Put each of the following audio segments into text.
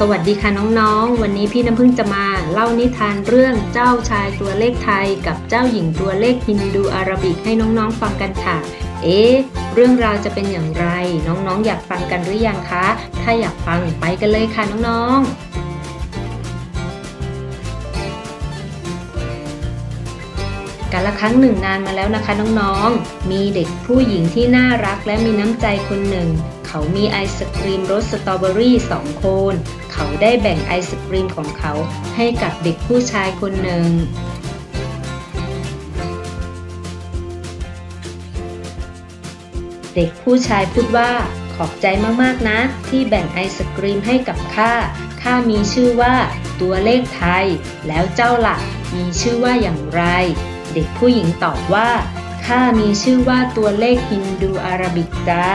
สวัสดีค่ะน้องๆ วันนี้พี่น้ำพึ่งจะมาเล่านิทานเรื่องเจ้าชายตัวเลขไทย กับเจ้าหญิงตัวเลขฮินดูอาราบิกให้น้องๆฟังกันค่ะ เอ๊ะเรื่องราวจะเป็นอย่างไร น้องๆอยากฟังกันหรือยังคะ ถ้าอยากฟังไปกันเลยค่ะน้องๆกาละครั้งหนึ่งนานมาแล้วนะคะน้องๆ มีเด็กผู้หญิงที่น่ารักและมีน้ำใจคนหนึ่ง เขามีไอศครีมรสสตรอเบอรี่สองโคน เขาได้แบ่งไอศครีมของเขาให้กับเด็กผู้ชายคนหนึ่ง เด็กผู้ชายพูดว่าขอบใจมากๆนะ ที่แบ่งไอศกรีมให้กับข้า ข้ามีชื่อว่าตัวเลขไทย แล้วเจ้าล่ะ มีชื่อว่าอย่างไร เด็กผู้หญิงตอบว่าข้ามีชื่อว่าตัวเลขฮินดูอาราบิกจ้า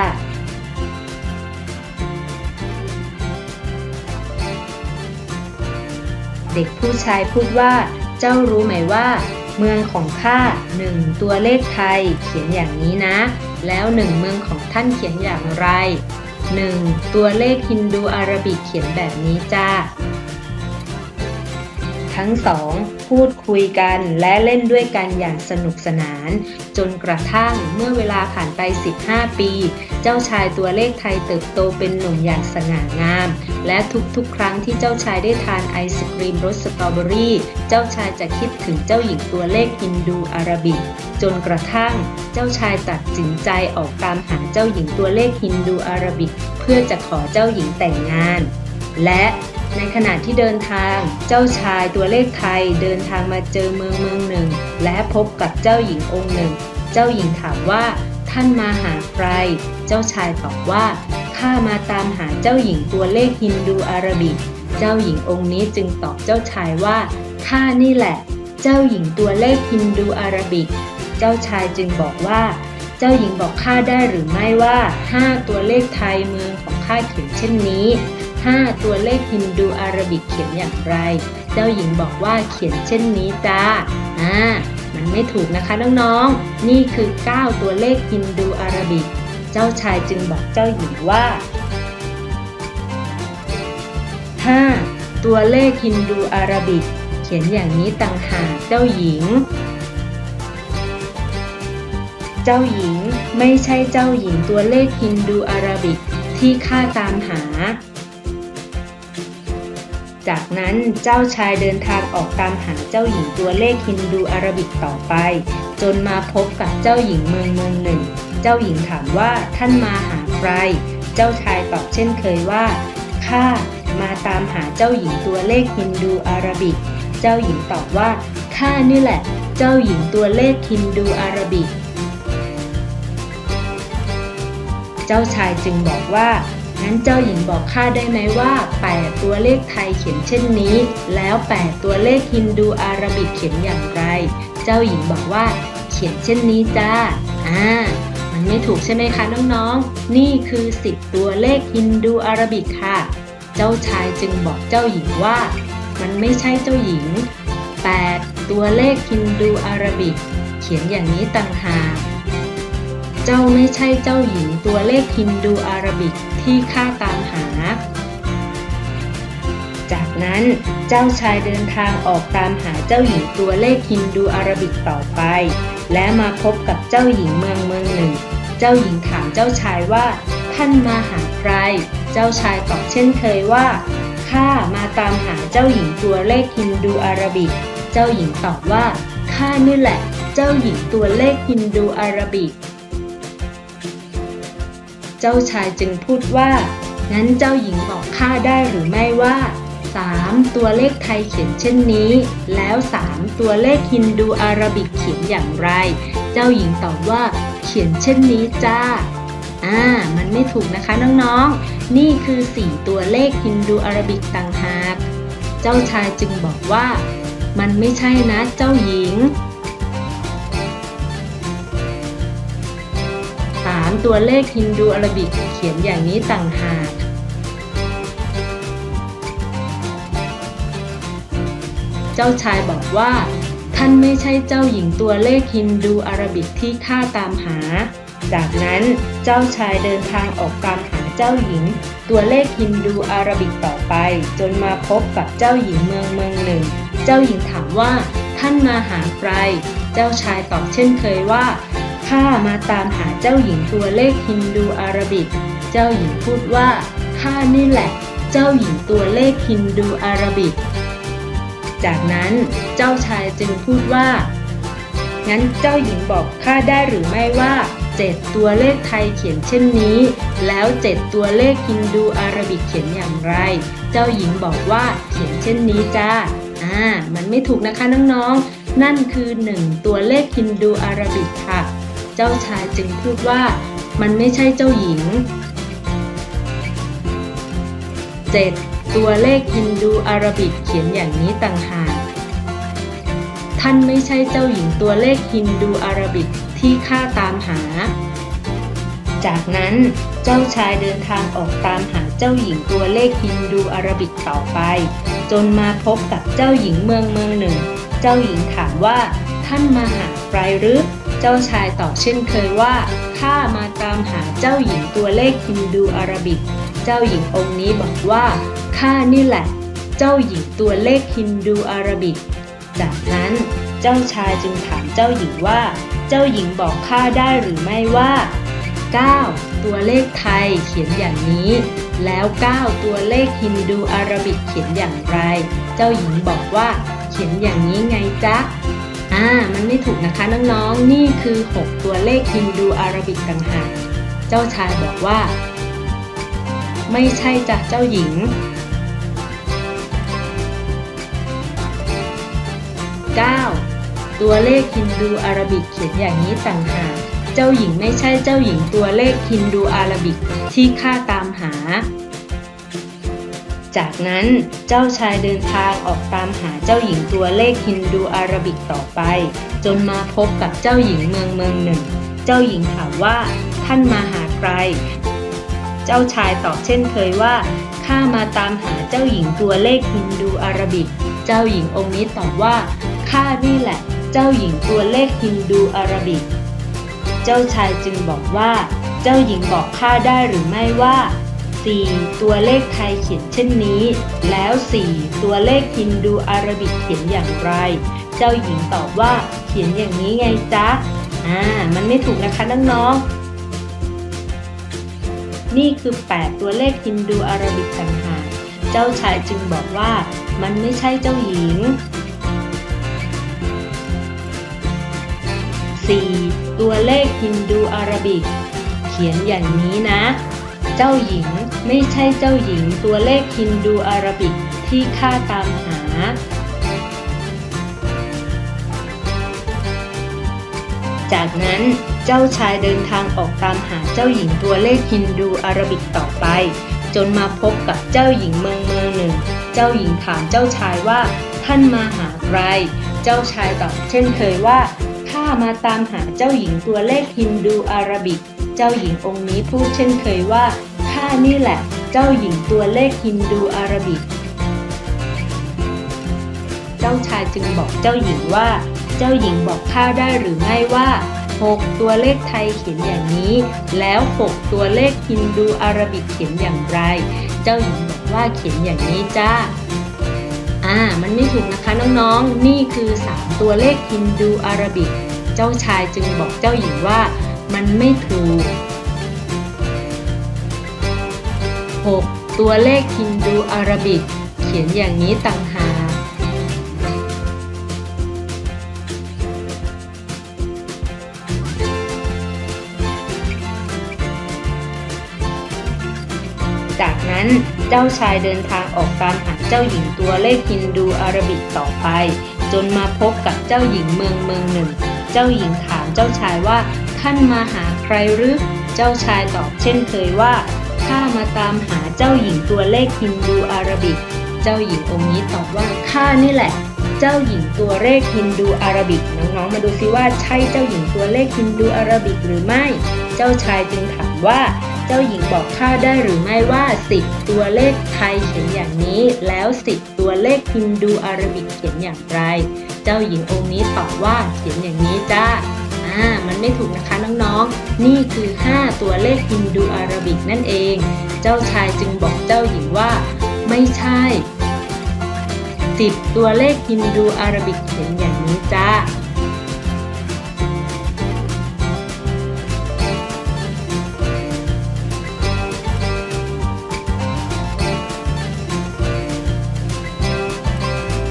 เด็กผู้ชายพูดว่า เจ้ารู้ไหมว่า เมืองของข้าหนึ่งตัวเลขไทยเขียนอย่างนี้นะ แล้วหนึ่งเมืองของท่านเขียนอย่างไรหนึ่งตัวเลขฮินดูอาราบิกเขียนแบบนี้จ้า ทั้งสอง พูดคุยกันและเล่นด้วยกันอย่างสนุกสนาน จนกระทั่งเมื่อเวลาผ่านไป 15 ปี เจ้าชายตัวเลขไทยเติบโตเป็นหนุ่มอย่างสง่างาม และทุกๆ ครั้งที่เจ้าชายได้ทานไอศกรีมรสสตรอเบอรี่เจ้าชายจะคิดถึงเจ้าหญิงตัวเลขฮินดูอาราบิก จนกระทั่งเจ้าชายตัดสินใจออกตามหาเจ้าหญิงตัวเลขฮินดูอาราบิก เพื่อจะขอเจ้าหญิงแต่งงาน และ ในขณะที่เดินทาง เจ้าชายตัวเลขไทยเดินทางมาเจอเมืองเมืองหนึ่ง และพบกับเจ้าหญิงองค์หนึ่ง เจ้าหญิงถามว่าท่านมาหาใคร เจ้าชายตอบว่าข้ามาตามหาเจ้าหญิงตัวเลขฮินดูอาราบิก เจ้าหญิงองค์นี้จึงตอบเจ้าชายว่าข้านี่แหละ เจ้าหญิงตัวเลขฮินดูอาราบิก เจ้าชายจึงบอกว่า เจ้าหญิงบอกข้าได้หรือไม่ว่า5ตัวเลขไทยเมืองของข้าเขียนเช่นนี้ 5 ตัวเลขฮินดูอาราบิกเขียนอย่างไร เจ้าหญิงบอกว่าเขียนเช่นนี้จ้าอ่ามันไม่ถูกนะคะน้องๆ นี่คือ 9 ตัวเลขฮินดูอาราบิก เจ้าชายจึงบอกเจ้าหญิงว่า 5. ตัวเลขฮินดูอาราบิก เขียนอย่างนี้ต่างหากเจ้าหญิง เจ้าหญิงไม่ใช่เจ้าหญิงตัวเลขฮินดูอาราบิกที่ข้าตามหา จากนั้นเจ้าชายเดินทางออกตามหาเจ้าหญิงตัวเลขฮินดูอาราบิกต่อไป จนมาพบกับเจ้าหญิงเมืองเมืองหนึ่ง เจ้าหญิงถามว่าท่านมาหาใคร เจ้าชายตอบเช่นเคยว่าข้ามาตามหาเจ้าหญิงตัวเลขฮินดูอาราบิก เจ้าหญิงตอบว่าข้านี่แหละ เจ้าหญิงตัวเลขฮินดูอาราบิก เจ้าชายจึงบอกว่า งั้นเจ้าหญิงบอกข้าได้ไหมว่า 8 ตัวเลขไทยเขียนเช่นนี้ แล้ว 8 ตัวเลขฮินดูอาราบิกเขียนอย่างไร เจ้าหญิงบอกว่า เขียนเช่นนี้จ้า อ่า มันไม่ถูกใช่ไหมคะน้องๆ นี่คือ 10 ตัวเลขฮินดูอาราบิกค่ะ เจ้าชายจึงบอกเจ้าหญิงว่า มันไม่ใช่เจ้าหญิง 8 ตัวเลขฮินดูอาราบิก เขียนอย่างนี้ต่างหาก เจ้าไม่ใช่เจ้าหญิงตัวเลขฮินดูอาราบิกที่ข้าตามหา จากนั้นเจ้าชายเดินทางออกตามหาเจ้าหญิงตัวเลขฮินดูอาราบิกต่อไป และมาพบกับเจ้าหญิงเมืองเมืองหนึ่ง เจ้าหญิงถามเจ้าชายว่า ท่านมาหาใคร เจ้าชายตอบเช่นเคยว่าข้ามาตามหาเจ้าหญิงตัวเลขฮินดูอาราบิก เจ้าหญิงตอบว่าข้านี่แหละ เจ้าหญิงตัวเลขฮินดูอาราบิก เจ้าชายจึงพูดว่า งั้นเจ้าหญิงบอกข้าได้หรือไม่ว่า 3 ตัวเลขไทยเขียนเช่นนี้ แล้ว 3 ตัวเลขฮินดูอาราบิกเขียนอย่างไร เจ้าหญิงตอบว่าเขียนเช่นนี้จ้าอ่า มันไม่ถูกนะคะน้องๆ นี่คือ 4 ตัวเลขฮินดูอาราบิกต่างหาก เจ้าชายจึงบอกว่า มันไม่ใช่นะเจ้าหญิง 3ตัวเลขฮินดูอาราบิกเขียนอย่างนี้ต่างหาก เจ้าชายบอกว่า ท่านไม่ใช่เจ้าหญิงตัวเลขฮินดูอาราบิกที่ข้าตามหา จากนั้นเจ้าชายเดินทางออกตามหาเจ้าหญิง ตัวเลขฮินดูอาราบิกต่อไป จนมาพบกับเจ้าหญิงเมืองเมืองหนึ่ง เจ้าหญิงถามว่าท่านมาหาใคร เจ้าชายตอบเช่นเคยว่า ข้ามาตามหาเจ้าหญิงตัวเลขฮินดูอาราบิก เจ้าหญิงพูดว่าข้านี่แหละ เจ้าหญิงตัวเลขฮินดูอาราบิก จากนั้นเจ้าชายจึงพูดว่า งั้นเจ้าหญิงบอกข้าได้หรือไม่ว่าเจ็ดตัวเลขไทยเขียนเช่นนี้ แล้วเจ็ดตัวเลขฮินดูอาราบิกเขียนอย่างไร เจ้าหญิงบอกว่าเขียนเช่นนี้จ้าอ่า มันไม่ถูกนะคะน้องๆนั่นคือหนึ่งตัวเลขฮินดูอาราบิกค่ะ เจ้าชายจึงพูดว่ามันไม่ใช่เจ้าหญิง 7. ตัวเลขฮินดูอาราบิกเขียนอย่างนี้ต่างหาก ท่านไม่ใช่เจ้าหญิงตัวเลขฮินดูอาราบิกที่ข้าตามหา จากนั้นเจ้าชายเดินทางออกตามหาเจ้าหญิงตัวเลขฮินดูอาราบิกต่อไป จนมาพบกับเจ้าหญิงเมืองเมืองหนึ่ง เจ้าหญิงถามว่าท่านมาหาใครหรือ เจ้าชายตอบเช่นเคยว่าข้ามาตามหาเจ้าหญิงตัวเลขฮินดูอาราบิก เจ้าหญิงองค์นี้บอกว่าข้านี่แหละ เจ้าหญิงตัวเลขฮินดูอาราบิก จากนั้นเจ้าชายจึงถามเจ้าหญิงว่า เจ้าหญิงบอกข้าได้หรือไม่ว่า 9 ตัวเลขไทยเขียนอย่างนี้ แล้ว 9 ตัวเลขฮินดูอาราบิกเขียนอย่างไร เจ้าหญิงบอกว่า เขียนอย่างนี้ไงจ๊ะ อ่า มันไม่ถูกนะคะน้องๆ นี่คือ 6 ตัวเลขฮินดูอาราบิกต่างหาก เจ้าชายบอกว่า ไม่ใช่จ้ะเจ้าหญิง 9. ตัวเลขฮินดูอาราบิกเขียนอย่างนี้ต่างหาก เจ้าหญิงไม่ใช่เจ้าหญิงตัวเลขฮินดูอาราบิกที่ข้าตามหา จากนั้นเจ้าชายเดินทางออกตามหาเจ้าหญิงตัวเลขฮินดูอาราบิกต่อไป จนมาพบกับเจ้าหญิงเมืองเมืองหนึ่ง เจ้าหญิงถามว่าท่านมาหาใคร เจ้าชายตอบเช่นเคยว่าข้ามาตามหาเจ้าหญิงตัวเลขฮินดูอาราบิก เจ้าหญิงองค์นี้ตอบว่าข้านี่แหละ เจ้าหญิงตัวเลขฮินดูอาราบิก เจ้าชายจึงบอกว่า เจ้าหญิงบอกข้าได้หรือไม่ว่า 4 ตัวเลขไทยเขียนเช่นนี้ แล้ว 4 ตัวเลขฮินดูอาราบิกเขียนอย่างไร เจ้าหญิงตอบว่าเขียนอย่างนี้ไงจ๊ะ อ่า มันไม่ถูกนะคะน้องๆ นี่คือ 8 ตัวเลขฮินดูอาราบิกต่างหากเจ้าชายจึงบอกว่ามันไม่ใช่เจ้าหญิง 4. ตัวเลขฮินดูอาราบิก เขียนอย่างนี้นะ จ้าหญิง ไม่ใช่เจ้าหญิงตัวเลขฮินดูอาราบิกที่ข้าตามหา จากนั้นเจ้าชายเดินทางออกตามหาเจ้าหญิงตัวเลขฮินดูอาราบิกต่อไป จนมาพบกับเจ้าหญิงเมืองเมืองหนึ่ง เจ้าหญิงถามเจ้าชายว่าท่านมาหาใคร เจ้าชายตอบเช่นเคยว่าข้ามาตามหาเจ้าหญิงตัวเลขฮินดูอาราบิก เจ้าหญิงองค์นี้พูดเช่นเคยว่า ข้านี่แหละ เจ้าหญิงตัวเลขฮินดูอาราบิก เจ้าชายจึงบอกเจ้าหญิงว่า เจ้าหญิงบอกข้าได้หรือไม่ว่า6ตัวเลขไทยเขียนอย่างนี้ แล้ว6ตัวเลขฮินดูอาราบิกเขียนอย่างไร เจ้าหญิงบอกว่าเขียนอย่างนี้จ้าอ่า มันไม่ถูกนะคะน้องๆ นี่คือ3ตัวเลขฮินดูอาราบิก เจ้าชายจึงบอกเจ้าหญิงว่ามันไม่ถูก 6. ตัวเลขฮินดูอาราบิก เขียนอย่างนี้ต่างหาก จากนั้นเจ้าชายเดินทางออกตามหาเจ้าหญิงตัวเลขฮินดูอาราบิกต่อไป จนมาพบกับเจ้าหญิงเมืองเมืองหนึ่ง เจ้าหญิงถามเจ้าชายว่าท่านมาหาใครหรือ เจ้าชายตอบเช่นเคยว่า ข้ามาตามหาเจ้าหญิงตัวเลขฮินดูอาราบิก เจ้าหญิงองค์นี้ตอบว่าข้านี่แหละ เจ้าหญิงตัวเลขฮินดูอาราบิก น้องๆ มาดูซิว่าใช่เจ้าหญิงตัวเลขฮินดูอาราบิกหรือไม่ เจ้าชายจึงถามว่า เจ้าหญิงบอกข้าได้หรือไม่ว่า10ตัวเลขไทยเขียนอย่างนี้ แล้ว10ตัวเลขฮินดูอาราบิกเขียนอย่างไร เจ้าหญิงองค์นี้ตอบว่าเขียนอย่างนี้จ้า มันไม่ถูกนะคะน้องๆ นี่คือ 5 ตัวเลขฮินดูอาราบิกนั่นเอง เจ้าชายจึงบอกเจ้าหญิงว่า ไม่ใช่10ตัวเลขฮินดูอาราบิกเขียนอย่างนี้จ้า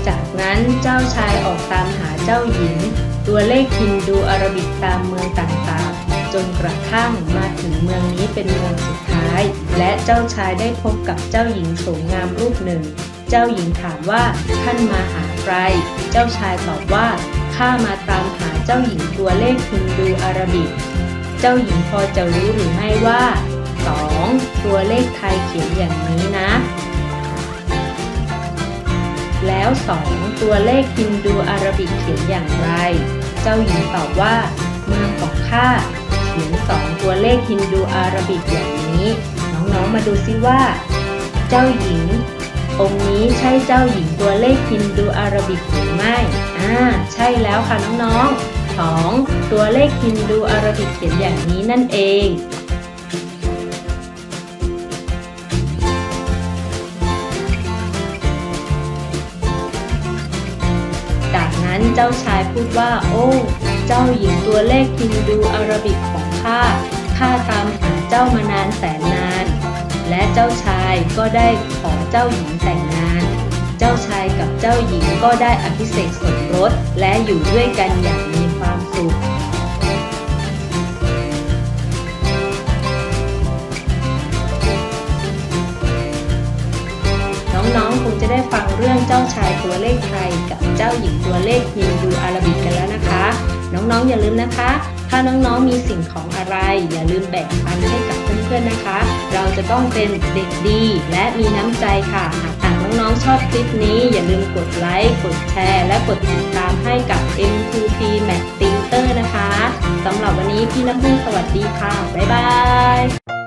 จากนั้นเจ้าชายออกตามหาเจ้าหญิง ตัวเลขฮินดูอาราบิกตามเมืองต่างๆ จนกระทั่งมาถึงเมืองนี้เป็นเมืองสุดท้าย และเจ้าชายได้พบกับเจ้าหญิงโสมงามรูปหนึ่ง เจ้าหญิงถามว่าท่านมาหาใคร เจ้าชายตอบว่าข้ามาตามหาเจ้าหญิงตัวเลขฮินดูอาราบิก เจ้าหญิงพอจะรู้หรือไม่ว่า 2 ตัวเลขไทยเขียนอย่างนี้นะ แล้ว 2 ตัวเลขฮินดูอาราบิกเขียนอย่างไร เจ้าหญิงตอบว่า เมืองของข้าเขียน2ตัวเลขฮินดูอาราบิกอย่างนี้ น้องๆมาดูซิว่า เจ้าหญิง องค์นี้ใช่เจ้าหญิงตัวเลขฮินดูอาราบิกหรือไม่อ่าใช่แล้วค่ะน้องๆ 2. ตัวเลขฮินดูอาราบิกเขียนอย่างนี้นั่นเอง เจ้าชายพูดว่า โอ้ เจ้าหญิงตัวเลขฮินดูอาราบิกของข้า ข้าตามหาเจ้ามานานแสนนาน และเจ้าชายก็ได้ขอเจ้าหญิงแต่งงาน เจ้าชายกับเจ้าหญิงก็ได้อภิเษกสมรสและอยู่ด้วยกันอย่างมี รื่องเจ้าชายตัวเลขไทยกับเจ้าหญิงตัวเลขฮินดูอาราบิกกันแล้วนะคะ น้องๆอย่าลืมนะคะ ถ้าน้องๆมีสิ่งของอะไร อย่าลืมแบ่งปันให้กับเพื่อนๆนะคะ เราจะต้องเป็นเด็กดีและมีน้ำใจค่ะหากน้องๆชอบคลิปนี้อย่าลืมกดไลค์กดแชร์ และกดติดตามให้กับ M2P Math Tutor นะคะสำหรับวันนี้พี่น้ำพึ่งสวัสดีค่ะ บ๊ายบาย